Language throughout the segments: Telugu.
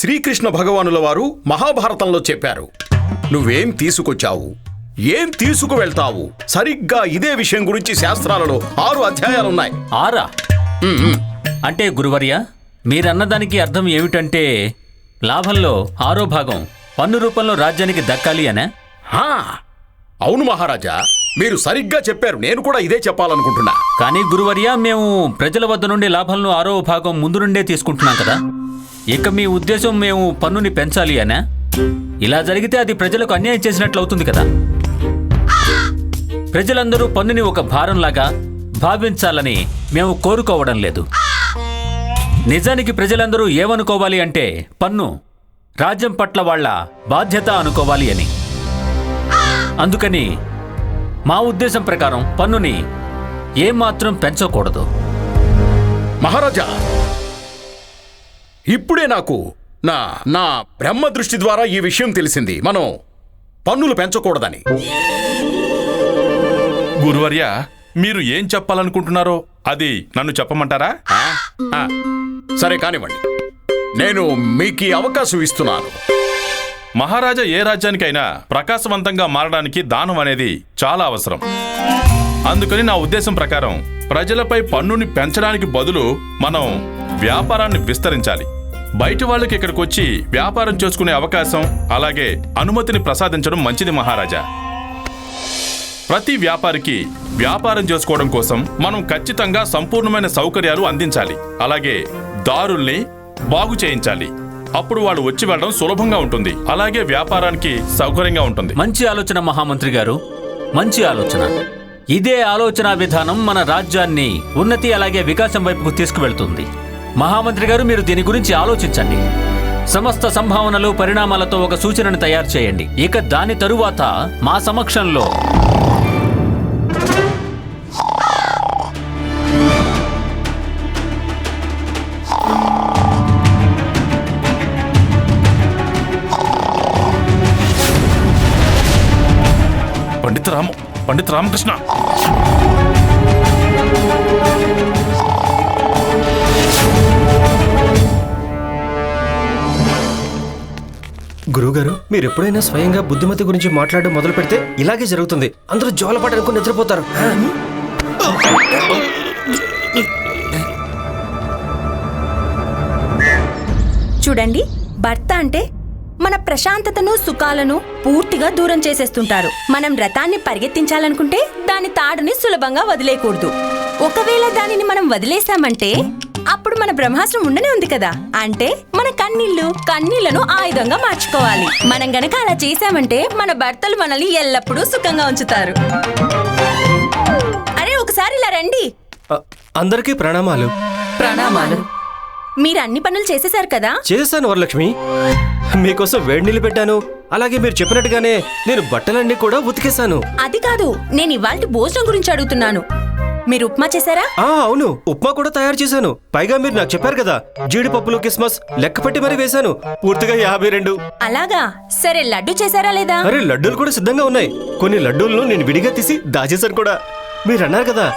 శ్రీకృష్ణ భగవానుల వారు మహాభారతంలో చెప్పారు. నువ్వేం తీసుకొచ్చావు? ఏం తీసుకువెళ్తావు? సరిగ్గా ఇదే విషయం గురించి శాస్త్రాలలో ఆరు అధ్యాయాలున్నాయి. ఆరా? అంటే గురువర్య మీరన్నదానికి అర్థం ఏమిటంటే లాభంలో ఆరో భాగం పన్ను రూపంలో రాజ్యానికి దక్కాలి అనే? హా, అవును మహారాజా. మీరు సరిగ్గా చెప్పారు నేను కూడా ఇదే చెప్పాలనుకుంటున్నా. కానీ గురువర్య మేము ప్రజల వద్ద నుండి లాభాలను ఆరో భాగం ముందు నుండే తీసుకుంటున్నాం కదా. ఇక మీ ఉద్దేశం మేము పన్నుని పెంచాలి అనే? ఇలా జరిగితే అది ప్రజలకు అన్యాయం చేసినట్లు అవుతుంది కదా. ప్రజలందరూ పన్నుని ఒక భారంలాగా భావించాలని మేము కోరుకోవడం లేదు. నిజానికి ప్రజలందరూ ఏమనుకోవాలి అంటే పన్ను రాజ్యం పట్ల వాళ్ళ బాధ్యత అనుకోవాలి అని. అందుకని మా ఉద్దేశం ప్రకారం పన్నుని ఏమాత్రం పెంచకూడదు. మహారాజా ఇప్పుడే నాకు నా నా బ్రహ్మ దృష్టి ద్వారా ఈ విషయం తెలిసింది. మనం పన్నులు పెంచకూడదని. గురువర్య మీరు ఏం చెప్పాలనుకుంటున్నారో అది నన్ను చెప్పమంటారా? ఆ? ఆ, సరే కానివ్వండి. నేను మీకు ఈ అవకాశం ఇస్తున్నాను. మహారాజా ఏ రాజ్యానికైనా ప్రకాశవంతంగా మారడానికి దానం అనేది చాలా అవసరం. అందుకని నా ఉద్దేశం ప్రకారం ప్రజలపై పన్నుని పెంచడానికి బదులు మనం వ్యాపారాన్ని విస్తరించాలి. బయట వాళ్ళకి ఇక్కడికి వచ్చి వ్యాపారం చేసుకునే అవకాశం అలాగే అనుమతిని ప్రసాదించడం మంచిది మహారాజా. ప్రతి వ్యాపారికి వ్యాపారం చేసుకోవడం కోసం మనం ఖచ్చితంగా సంపూర్ణమైన సౌకర్యాలు అందించాలి. అలాగే దారుల్ని బాగు చేయించాలి. అప్పుడు వాళ్ళు వచ్చి వెళ్ళడం సులభంగా ఉంటుంది. అలాగే వ్యాపారానికి సౌకర్యంగా ఉంటుంది. మంచి ఆలోచన మహామంత్రి గారు. మంచి ఆలోచన. ఇదే ఆలోచన విధానం మన రాజ్యాన్ని ఉన్నతి అలాగే వికాసం వైపుకు తీసుకువెళ్తుంది. మహామంత్రి గారు మీరు దీని గురించి ఆలోచించండి. సమస్త సంభావనలు పరిణామాలతో ఒక సూచనను తయారు చేయండి. ఇక దాని తరువాత మా సమక్షంలో పండిత రామకృష్ణ. గురువుగారు మీరు ఎప్పుడైనా స్వయంగా బుద్ధిమతి గురించి మాట్లాడడం మొదలు పెడితే ఇలాగే జరుగుతుంది. అందరూ జోలపాట అనుకుని నిద్రపోతారు? చూడండి భర్త అంటే మన ప్రశాంతతను సుఖాలను పూర్తిగా దూరం చేసేస్తుంటారు. మనం రథాన్ని పరిగెత్తించాలనుకుంటే దాని తాడుని సులభంగా వదిలేయకూడదు. ఒకవేళ దానిని మనం వదిలేసామంటే అప్పుడు మన బ్రహ్మాస్త్రం ఉండనే ఉంది కదా. అంటే మన కన్నీళ్ళు కన్నీళ్ళను ఆయుధంగా మార్చుకోవాలి. మనం గనక అలా చేసామంటే మన భర్తలు మనల్ని ఎల్లప్పుడూ సుఖంగా ఉంచుతారు. అరే ఒకసారి ఇలా రండి. అందరికీ ప్రణామాలు. ప్రణామాలు. మీరు అన్ని పనులు చేసేశారు కదా? చేశాను వరలక్ష్మి. మీకోసం వేడి నీళ్ళు పెట్టాను. అలాగే మీరు చెప్పినట్టుగానే నేను బట్టలన్నీ కూడా ఉతికేశాను. అది కాదు నేను ఇవాళ భోజనం గురించి అడుగుతున్నాను. మీరు ఉప్మా చేశారా? ఆ అవును. ఉప్మా కూడా తయారు చేశాను. పైగా మీరు నాకు చెప్పారు కదా జీడిపప్పులు కిస్మస్ లెక్క పెట్టి మరీ వేశాను. పూర్తిగా యాభై రెండు. అలాగా? సరే లడ్డు చేశారా లేదా? అరే లడ్డూలు కూడా సిద్ధంగా ఉన్నాయి. కొన్ని లడ్డూలను నేను విడిగా తీసి దాచేశాను కూడా. మీరు అన్నారు కదా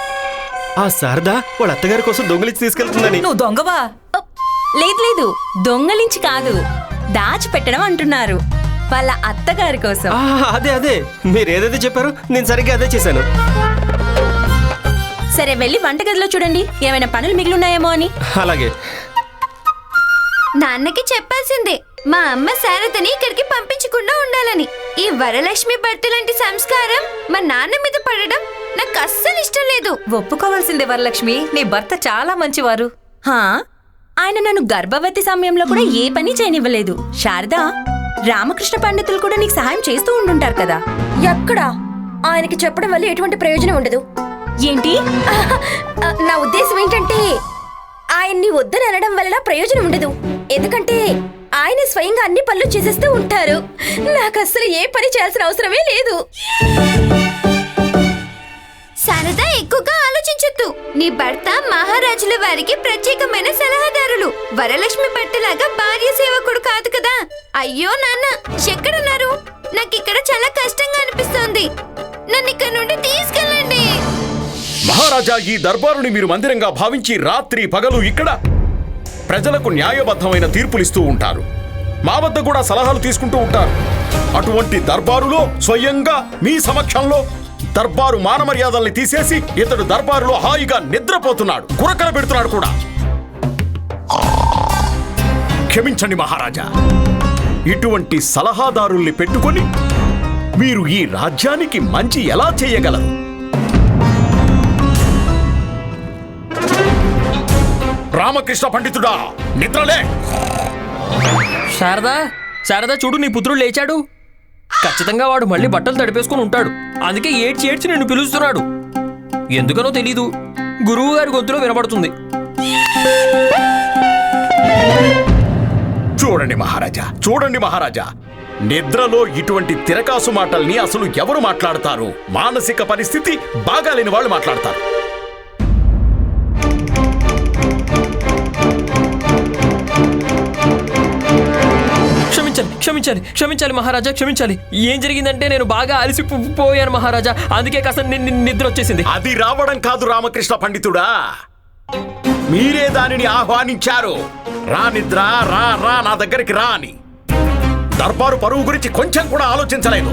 ఆ శారద వాళ్ళ అత్తగారి కోసం దొంగలించి తీసుకెళ్తుందని. నువ్వు దొంగవా? లేదు లేదు దొంగలించి కాదు దాచి పెట్టడం అంటున్నారు వాళ్ళ అత్తగారి కోసం. ఆ, అదే అదే మీరు ఏదైతే చెప్పారో నేను సరిగ్గా అదే చేశాను. సరే వెళ్ళి వంటగదిలో చూడండి ఏమైనా పనులు మిగిలిన్నాయేమో అని. అలాగే. నాన్నకి చెప్పాల్సిందే మా అమ్మ శారదని ఇక్కడికి పంపించకుండా ఉండాలని. ఈ వరలక్ష్మి భర్త లాంటి సంస్కారం మా నాన్న మీద పడడం నాకు అస్సలు ఇష్టం లేదు. ఒప్పుకోవాల్సిందే వరలక్ష్మి నీ భర్త చాలా మంచివారు. హా? ఆయన నన్ను గర్భవతి సమయంలో కూడా ఏ పని చేయనివ్వలేదు. శారదా రామకృష్ణ పండితులు కూడా నీకు సహాయం చేస్తూ ఉండుంటారు కదా. ఎక్కడా? ఆయనకి చెప్పడం వల్ల ఎటువంటి ప్రయోజనం ఉండదు. ఏంటి? నా ఉద్దేశం ఏంటంటే ఆయన్ని వద్దని అనడం వల్ల ప్రయోజనం ఉండదు. ఎందుకంటే ఆయన స్వయంగా అన్ని పనులు చేసేస్తూ ఉంటారు. నాకు అస్సలు ఏ పని చేయాల్సిన అవసరమే లేదు. శారదా ఎక్కువగా ఆలోచించొద్దు. నీ భర్త మహారాజుల వారికి ప్రత్యేకమైన సలహాదారులు. వరలక్ష్మి భర్తలాగా భార్య సేవకుడు కాదు కదా. అయ్యో నాన్న ఎక్కడున్నారు? నాకు ఇక్కడ చాలా కష్టంగా అనిపిస్తోంది. నన్ను ఇక్కడ నుండి తీసుకెళ్ళండి. మహారాజా ఈ దర్బారుని మీరు మందిరంగా భావించి రాత్రి పగలు ఇక్కడ ప్రజలకు న్యాయబద్ధమైన తీర్పులిస్తూ ఉంటారు. మా వద్ద కూడా సలహాలు తీసుకుంటూ ఉంటారు. అటువంటి దర్బారులో స్వయంగా మీ సమక్షంలో దర్బారు మానమర్యాదల్ని తీసేసి ఇతడు దర్బారులో హాయిగా నిద్రపోతున్నాడు గురకలు పెడుతున్నాడు కూడా. క్షమించండి మహారాజా. ఇటువంటి సలహాదారుల్ని పెట్టుకొని మీరు ఈ రాజ్యానికి మంచి ఎలా చేయగలరు? రామకృష్ణ పండితుడా నిద్రలే. శారదా శారదా చూడు నీ పుత్రుడు లేచాడు. ఖచ్చితంగా వాడు మళ్ళీ బట్టలు తడిపేసుకుని ఉంటాడు. అందుకే ఏడ్చి ఏడ్చి నిన్ను పిలుస్తున్నాడు. ఎందుకనో తెలీదు. గురువు గారి గొంతులో వినబడుతుంది. చూడండి మహారాజా చూడండి మహారాజా. నిద్రలో ఇటువంటి తిరకాసు మాటల్ని అసలు ఎవరు మాట్లాడతారు? మానసిక పరిస్థితి బాగాలేని వాళ్ళు మాట్లాడతారు. క్షమించాలి క్షమించాలి క్షమించాలి మహారాజా క్షమించాలి. ఏం జరిగిందంటే నేను బాగా అలసిపోయాను మహారాజా. అందుకే కాస్త నిద్ర వచ్చేసింది. అది రావడం కాదు రామకృష్ణ పండితుడా. మీరే దానిని ఆహ్వానించారు. రా నిద్ర రా రా నా దగ్గరికి రా అని దర్బారు పరువు గురించి కొంచెం కూడా ఆలోచించలేదు.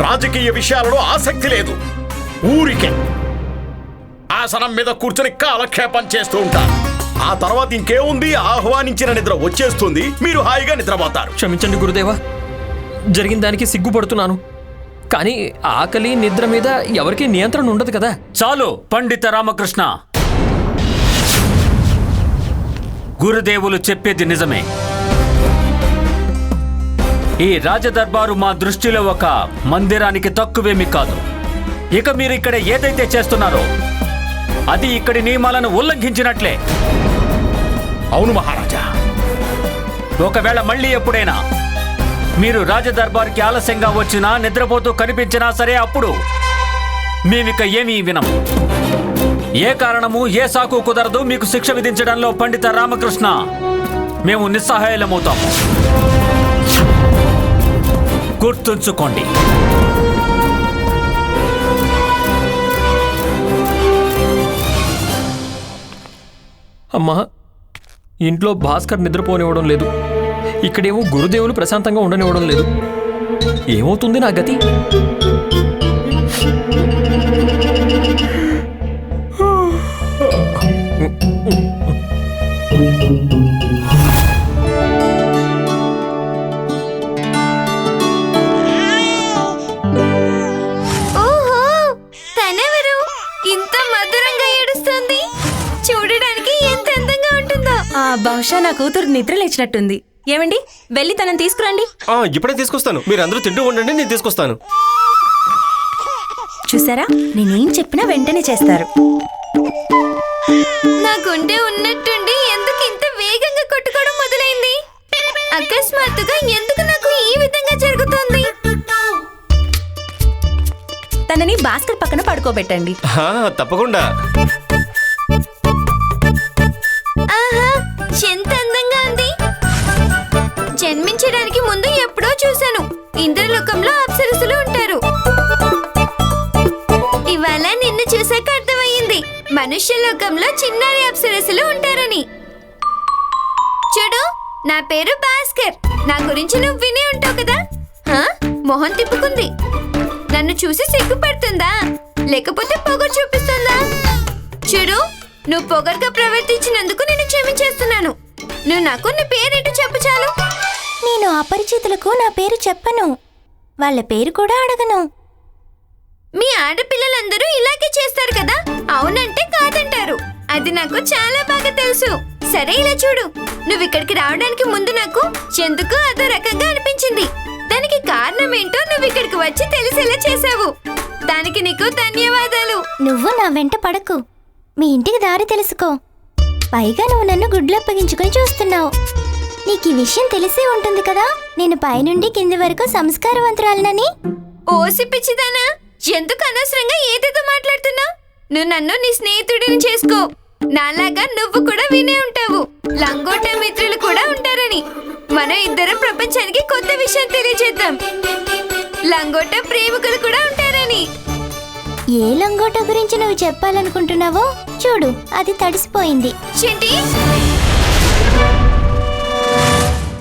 రాజకీయ విషయాలలో ఆసక్తి లేదు. ఊరికే ఆసనం మీద కూర్చొని కాలక్షేపం చేస్తూ ఉంటారు ఆ తర్వాత ఇంకేముంది? ఆహ్వానించిన నిద్ర వచ్చేస్తుంది. మీరు హాయిగా నిద్రపోతారు. క్షమించండి గురుదేవా. జరిగిన దానికి సిగ్గుపడుతున్నాను. కానీ ఆకలి నిద్ర మీద ఎవరికీ నియంత్రణ ఉండదు కదా. చాలు పండిత రామకృష్ణ. గురుదేవులు చెప్పేది నిజమే. ఈ రాజదర్బారు మా దృష్టిలో ఒక మందిరానికి తక్కువేమీ కాదు. ఇక మీరు ఇక్కడ ఏదైతే చేస్తున్నారో అది ఇక్కడి నియమాలను ఉల్లంఘించినట్లే. అవును మహారాజా. ఒకవేళ మళ్ళీ ఎప్పుడైనా మీరు రాజదర్బార్కి ఆలస్యంగా వచ్చినా నిద్రపోతూ కనిపించినా సరే అప్పుడు మేమిక ఏమీ వినము ఏ కారణము ఏ సాకు కుదరదు. మీకు శిక్ష విధించడంలో పండిత రామకృష్ణ మేము నిస్సహాయలమవుతాము గుర్తుంచుకోండి. అమ్మా ఇంట్లో భాస్కర్ నిద్రపోనివ్వడం లేదు. ఇక్కడేమో గురుదేవులు ప్రశాంతంగా ఉండనివ్వడం లేదు. ఏమవుతుంది నా గతి? బహుశా నా కూతురు నిద్ర లేచినట్టుంది. ఏమండి? వెళ్ళి తనని తీసుకురండి. ఆ, ఇప్పుడే తీసుకొస్తాను. మీరు అందరూ తింటూ ఉండండి నేను తీసుకొస్తాను. చూసారా? నేనేం చెప్పినా వెంటనే చేస్తారు. నా గుండె ఉన్నట్టుండి ఎందుకు ఇంత వేగంగా కొట్టుకోవడం మొదలైంది? అకస్మాత్తుగా ఎందుకు నాకు ఈ విధంగా జరుగుతోంది? తనని భాస్కర్ పక్కన పడుకోబెట్టండి. ఆ, తప్పకుండా. మనుష్య లోకంలో చిన్నారి అప్సరసులు ఉంటారని. చూడు నా పేరు భాస్కర్. నా గురించి నువ్వు వినే ఉంటావు కదా? మొహం తిప్పుకుంది. నన్ను చూసి సిగ్గుపడుతుందా? లేకపోతే పొగరు చూపిస్తుందా? చూడు నువ్వు పొగరుగా ప్రవర్తించినందుకు నేను క్షమించేస్తున్నాను నువ్వు నాకు నీ పేరేంటో చెప్పు చాలు. నేను అపరిచితులకు నా పేరు చెప్పను. వాళ్ళ పేరు కూడా అడగను. మీ ఆడపిల్లలందరూ ఇలాగే చేస్తారు కదా? అవునంటే కాదంటారు. అది నాకు చాలా బాగా తెలుసు. సరే ఇలా చూడు. నువ్వు ఇక్కడికి రావడానికి ముందు నాకు ఎందుకు అదో రకంగా అనిపించింది. దానికి కారణం ఏంటో నువ్వు ఇక్కడికి వచ్చి తెలిసేలా చేసావు దానికి నీకు ధన్యవాదాలు. నువ్వు నా వెంట పడకు. మీ ఇంటికి దారి తెలుసుకో. పైగా నువ్వు నన్ను గుడ్లప్పగించుకొని చూస్తున్నావు. నీకు ఈ విషయం తెలిసే ఉంటుంది కదా? నేను పైనుండి కింది వరకు సంస్కారవంతురాలనని? ఓసి పిచ్చిదానా ఎందుకు అనవసరంగా ఏదేదో మాట్లాడుతున్నావు? నువ్వు నన్ను నీ స్నేహితుడిని చేసుకో. నాలాగా నువ్వు కూడా వినే ఉంటావు. లంగోట మిత్రులు కూడా ఉంటారని. మనం ఇద్దరం ప్రపంచానికి కొత్త విషయం తెలియజేద్దాం. లంగోట ప్రేమికులు కూడా ఉంటారని. ఏ లంగోట గురించి నువ్వు చెప్పాలనుకుంటున్నావో చూడు అది తడిసిపోయింది.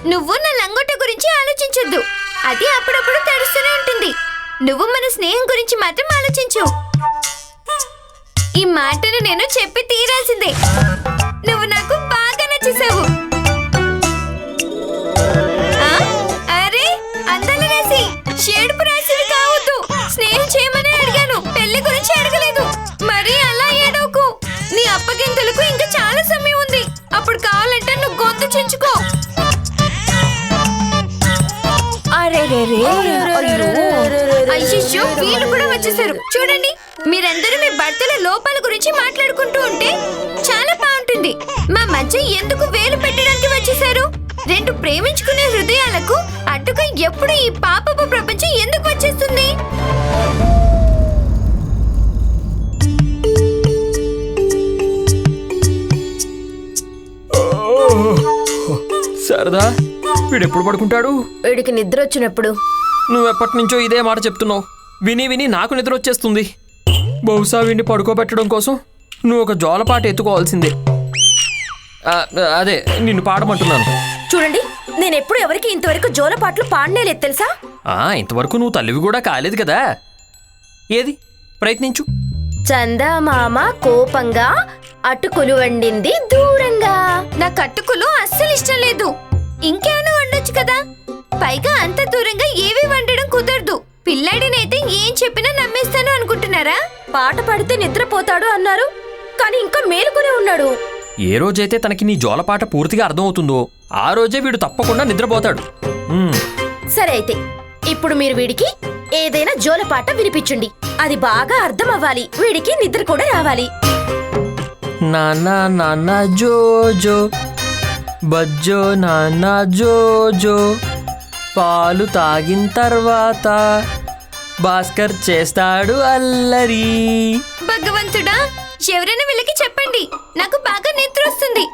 నువ్వు నా లంగోట గురించి ఆలోచించొద్దు. అది అప్పుడప్పుడు తడుస్తూనే ఉంటుంది. నువ్వు మన స్నేహం గురించి మాత్రం ఆలోచించు. ఈ మాటను నేను చెప్పి తీరాల్సిందే. నువ్వు నాకు బాగా నచ్చేసావు అరే అందాల రాశి. షేడుపు రాశివి కావద్దు. స్నేహం చేయమని అడిగాను. పెళ్ళి గురించి అడగలేదు. మరి అలా ఏడవకు. నీ అప్పగింతలకు ఇంకా చాలా సమయం ఉంది. అప్పుడు కావాలంటే నువ్వు గొంతు చించుకో. అయ్యో వీళ్ళు కూడా వచ్చేసారు చూడండి మీరందరూ మీ భర్తల లోపాల గురించి మాట్లాడుకుంటూ ఉంటే చాలా బాగుంటుంది మా మధ్య ఎందుకు వేలు పెట్టడానికి వచ్చేసారు రెండు ప్రేమించుకునే హృదయాలకు అడ్డుగా ఎప్పుడు ఈ పాపపు ప్రపంచం ఎందుకు వచ్చేస్తుంది శారదా వీడు ఎప్పుడు పడుకుంటాడు? వీడికి నిద్ర వచ్చినప్పుడు. నువ్వు ఎప్పటి నుంచో ఇదే మాట చెప్తున్నావు. విని విని నాకు నిద్ర వచ్చేస్తుంది. బహుశా వీడిని పడుకోబెట్టడం కోసం నువ్వు ఒక జోలపాట ఎత్తుకోవాల్సిందే. అదే నిన్ను పాడమంటున్నాను. చూడండి నేను ఎప్పుడు ఎవరికి ఇంతవరకు జోలపాట్లు పాడనేలేదు తెలుసా? ఆ, ఇంతవరకు నువ్వు తల్లివి కూడా కాలేదు కదా. ఏది? ప్రయత్నించు. చందమామ కోపంగా అటుకులు వండింది దూరంగా. నా కట్టుకులు అస్సలు ఇష్టం లేదు. ఇంకేమైనా వండొచ్చు కదా? పైగా అంత దూరంగా ఏవి వండడం కుదరదు. పిల్లాడినైతే ఏం చెప్పినా నమ్మేస్తాను అనుకుంటున్నారా? పాట పాడితే నిద్రపోతాడు అన్నారు. కానీ ఇంకా మేలుకునే ఉన్నాడు. ఏ రోజైతే తనకి నీ జోలపాట పూర్తిగా అర్థమవుతుందో ఆ రోజే వీడు తప్పకుండా నిద్రపోతాడు. ఉమ్, సరే అయితే ఇప్పుడు మీరు వీడికి ఏదైనా జోలపాట వినిపించండి. అది బాగా అర్థం అవ్వాలి వీడికి నిద్ర కూడా రావాలి. నానా నానా జోజో బజ్జో నానా జోజో పాలు తాగిన తర్వాత భాస్కర్ చేస్తాడు అల్లరి. భగవంతుడా ఎవరైనా వీళ్ళకి చెప్పండి. నాకు బాగా నిద్ర వస్తుంది.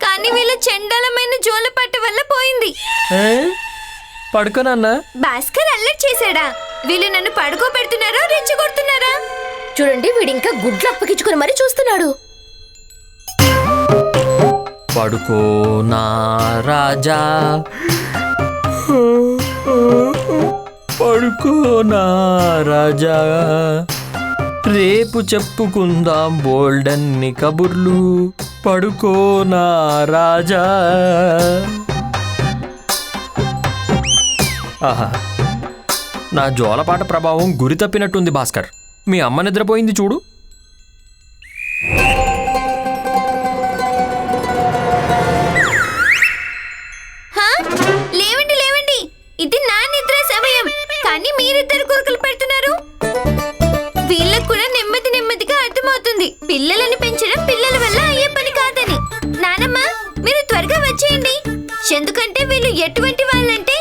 కానీ వీళ్ళ చండాలమైన జోలపాట వల్ల పోయింది? పడుకోనన్నా భాస్కర్ అల్లరి చేశాడా? వీళ్ళు నన్ను పడుకోబెడుతున్నారా రెచ్చగొడుతున్నారా చూడండి వీడి ఇంకా గుడ్లు అప్పగించుకుని మరీ చూస్తున్నాడు. పడుకో నా రాజా. పడుకో నా రాజా. రేపు చెప్పుకుందాం బోల్డన్ని కబుర్లు. పడుకో నా రాజా. ఆహా. నా జోలపాట ప్రభావం గురి తప్పినట్టుంది భాస్కర్. మీ అమ్మ నిద్రపోయింది చూడు. కానీ మీరిద్దరు కురుకులు పెడుతున్నారు. వీళ్ళకు కూడా నెమ్మది నెమ్మదిగా అర్థమవుతుంది. పిల్లలని పెంచడం పిల్లల వల్ల అయ్యే పని కాదని. నానమ్మ మీరు త్వరగా వచ్చేయండి. ఎందుకంటే వీళ్ళు ఎటువంటి వాళ్ళంటే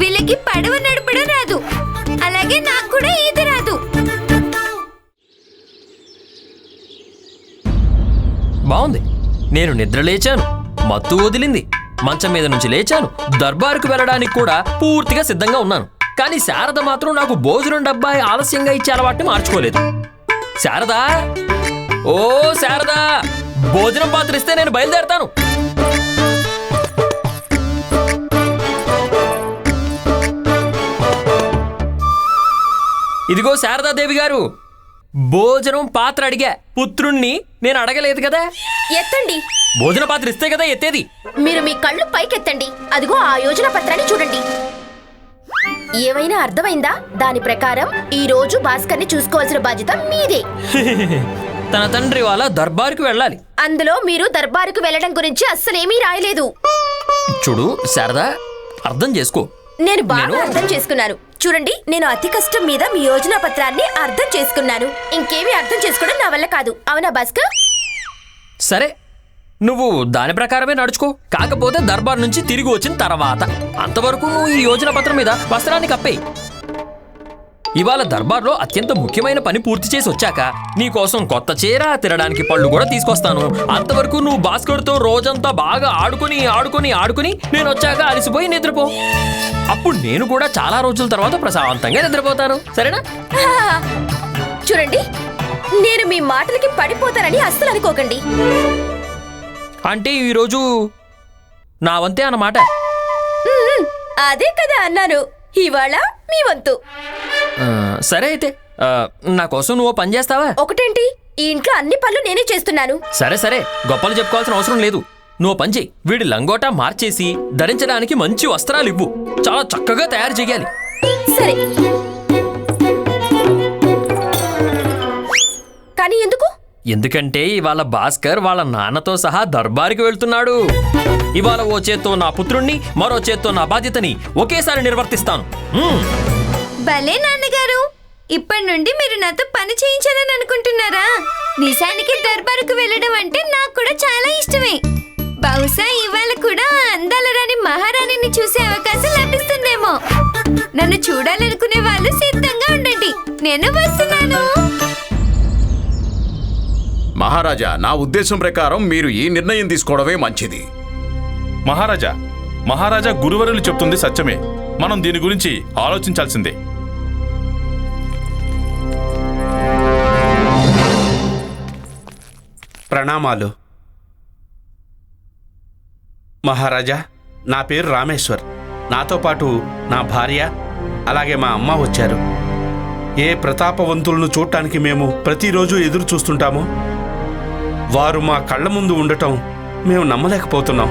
వీళ్ళకి పడవ నడపడం రాదు. అలాగే నాకు కూడా ఈత రాదు. బాగుంది. నేను నిద్ర లేచాను. మత్తు వదిలింది. మంచం మీద నుంచి లేచాను. దర్బారుకు వెళ్ళడానికి కూడా పూర్తిగా సిద్ధంగా ఉన్నాను. కానీ శారద మాత్రం నాకు భోజనం డబ్బా ఆలస్యంగా ఇచ్చే అలవాటుని మార్చుకోలేదు. శారదా? ఓ శారదా! భోజనం పాత్ర ఇస్తే నేను బయలుదేరతాను. ఇదిగో శారదాదేవి గారు భోజనం పాత్ర అడిగా. పుత్రుణ్ణి నేను అడగలేదు కదా? ఎత్తండి. భోజన పాత్ర ఇస్తే కదా ఎత్తేది? మీరు మీ కళ్ళు పైకెత్తండి. అదిగో ఆ యోజన పత్రాన్ని చూడండి. ఏమైనా అర్థమైందా? దాని ప్రకారం ఈ రోజు భాస్కర్ని చూసుకోవాల్సిన బాధ్యత మీదే. తన తండ్రి వాళ్ళ దర్బారుకు వెళ్ళాలి. అందులో మీరు దర్బారుకు వెళ్ళడం గురించి అస్సలేమీ రాయలేదు. చూడు శారదా అర్థం చేసుకో. నేను బాగా అర్థం చేసుకున్నాను. చూడండి నేను అతి కష్టం మీద మీ యోజన పత్రాన్ని అర్థం చేసుకున్నాను. ఇంకేమీ అర్థం చేసుకోవడం నా వల్ల కాదు. అవునా భాస్కర్? సరే నువ్వు దాని ప్రకారమే నడుచుకో. కాకపోతే దర్బార్ నుంచి తిరిగి వచ్చిన తర్వాత అంతవరకు నువ్వు ఈ యోజన పత్రం మీద వస్త్రాన్ని కప్పేయి ఇవాళ దర్బార్లో అత్యంత ముఖ్యమైన పని పూర్తి చేసి వచ్చాక నీకోసం కొత్త చీర తినడానికి పళ్ళు కూడా తీసుకొస్తాను. అంతవరకు నువ్వు భాస్కర్తో రోజంతా బాగా ఆడుకుని ఆడుకుని ఆడుకుని నేను వచ్చాక అలసిపోయి నిద్రపో. అప్పుడు నేను కూడా చాలా రోజుల తర్వాత ప్రశాంతంగా నిద్రపోతాను. సరేనా? చూడండి నేను మీ మాటలకి పడిపోతానని అస్సలు అనుకోకండి. అంటే ఈరోజు నా వంతే అన్నమాట అదే కదా అన్నాను. ఇవాళ మీ వంతు. సరే అయితే నా కోసం నువ్వు పని చేస్తావా? ఒకటేంటి? ఈ ఇంట్లో అన్ని పనులు నేనే చేస్తున్నాను. సరే సరే గొప్పలు చెప్పుకోవాల్సిన అవసరం లేదు. నువ్వు పని చెయ్యి. వీడి లంగోటా మార్చేసి ధరించడానికి మంచి వస్త్రాలు ఇవ్వు. చాలా చక్కగా తయారు చేయాలి సరే. కానీ ఎందుకు? ఎందుకంటే ఇవాళ భాస్కర్ వాళ్ళ నాన్నతో సహా దర్బార్కి వెళ్తున్నాడు. ఇవాళ ఓ చేత్తో నా పుత్రుణ్ణి మరో చేత్తో నా బాధ్యతని ఒకేసారి నిర్వర్తిస్తాను. భలే నాన్నగారు. ఇప్పటి నుండి మీరు నాతో పని చేయించాలని అనుకుంటున్నారా? నిజానికి దర్బారుకు వెళ్ళడం అంటే నాకు కూడా చాలా ఇష్టమే. బహుశా ఇవాళ కూడా అందాల రాణి మహారాణిని చూసే అవకాశం లభిస్తుందేమో. నన్ను చూడాలనుకునే వాళ్ళు సిద్ధంగా ఉండండి. నేను వస్తున్నాను. మహారాజా నా ఉద్దేశం ప్రకారం మీరు ఈ నిర్ణయం తీసుకోవడమే మంచిది. మహారాజా మహారాజా గురువరులు చెప్తుంది సత్యమే. మనం దీని గురించి ఆలోచించాల్సిందే. ప్రణామాలు. మహారాజా నా పేరు రామేశ్వర్. నాతో పాటు నా భార్య అలాగే మా అమ్మ వచ్చారు. ఏ ప్రతాపవంతులను చూడటానికి మేము ప్రతిరోజు ఎదురు చూస్తుంటామో వారు మా కళ్ళ ముందు ఉండటం మేము నమ్మలేకపోతున్నాం.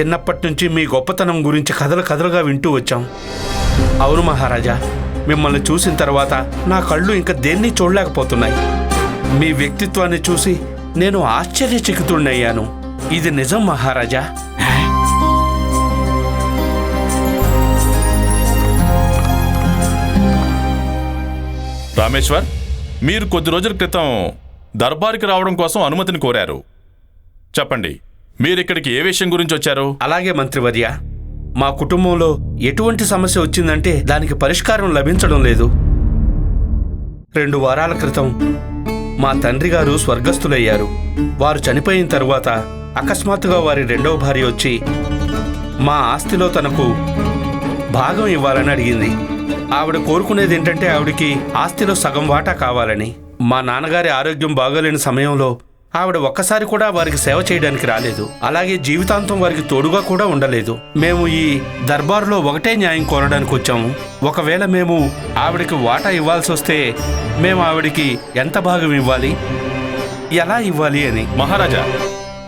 చిన్నప్పటి నుంచి మీ గొప్పతనం గురించి కథలు కథలుగా వింటూ వచ్చాం. అవును మహారాజా మిమ్మల్ని చూసిన తర్వాత నా కళ్ళు ఇంకా దేన్ని చూడలేకపోతున్నాయి. మీ వ్యక్తిత్వాన్ని చూసి నేను ఆశ్చర్యచకితుడినయ్యాను. ఇది నిజం మహారాజా. రామేశ్వర్ మీరు కొద్ది రోజుల క్రితం దర్బారుకి రావడం కోసం అనుమతిని కోరారు. చెప్పండి మీరు ఇక్కడికి ఏ విషయం గురించి వచ్చారు? అలాగే మంత్రివర్య మా కుటుంబంలో ఎటువంటి సమస్య వచ్చిందంటే దానికి పరిష్కారం లభించడం లేదు. రెండు వారాల క్రితం మా తండ్రి గారు స్వర్గస్థులయ్యారు. వారు చనిపోయిన తరువాత అకస్మాత్తుగా వారి రెండవ భార్య వచ్చి మా ఆస్తిలో తనకు భాగం ఇవ్వాలని అడిగింది. ఆవిడ కోరుకునేది ఏంటంటే ఆవిడకి ఆస్తిలో సగం వాటా కావాలని. మా నాన్నగారి ఆరోగ్యం బాగోలేని సమయంలో ఆవిడ ఒక్కసారి కూడా వారికి సేవ చేయడానికి రాలేదు. అలాగే జీవితాంతం వారికి తోడుగా కూడా ఉండలేదు. మేము ఈ దర్బారులో ఒకటే న్యాయం కోరడానికి వచ్చాము. ఒకవేళ మేము ఆవిడకి వాటా ఇవ్వాల్సి వస్తే మేము ఆవిడకి ఎంత భాగం ఇవ్వాలి? ఎలా ఇవ్వాలి అని. మహారాజా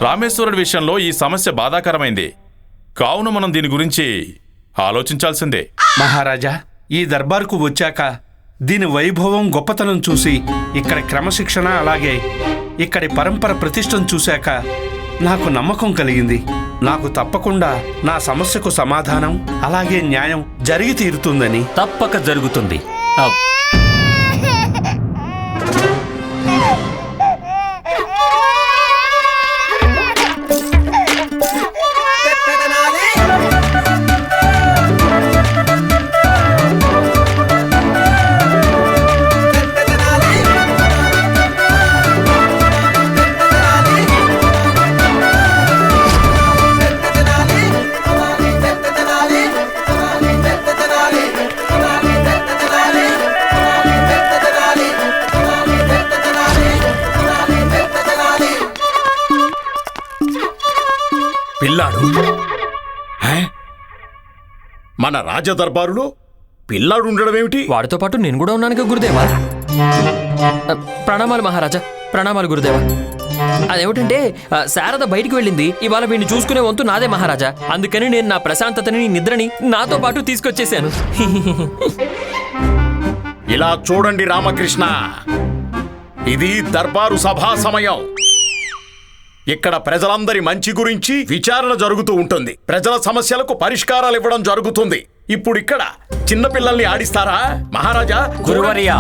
రామేశ్వరుడి విషయంలో ఈ సమస్య బాధాకరమైంది. కావున మనం దీని గురించి ఆలోచించాల్సిందే. మహారాజా ఈ దర్బార్కు వచ్చాక దీని వైభవం గొప్పతనం చూసి ఇక్కడ క్రమశిక్షణ అలాగే ఇక్కడి పరంపర ప్రతిష్టను చూశాక నాకు నమ్మకం కలిగింది. నాకు తప్పకుండా నా సమస్యకు సమాధానం అలాగే న్యాయం జరిగి తీరుతుందని. తప్పక జరుగుతుంది. మన రాజదర్బారులో పిల్లాడు ఉండడం ఏమిటి వాడితో పాటు నేను కూడా ఉన్నాను గురుదేవా. ప్రణామాలు మహారాజా ప్రణామాలు గురుదేవా. అదేమిటంటే శారద బయటికి వెళ్ళింది. ఇవాళ వీడిని చూసుకునే వంతు నాదే మహారాజా. అందుకని నేను నా ప్రశాంతతని నిద్రని నాతో పాటు తీసుకొచ్చేసాను ఇలా చూడండి రామకృష్ణ. ఇది దర్బారు సభా సమయం. ఇక్కడ ప్రజలందరి మంచి గురించి విచారణ జరుగుతూ ఉంటుంది. ప్రజల సమస్యలకు పరిష్కారాలు ఇవ్వడం జరుగుతుంది. ఇప్పుడు ఇక్కడ చిన్నపిల్లల్ని ఆడిస్తారా? మహారాజా గురువర్య.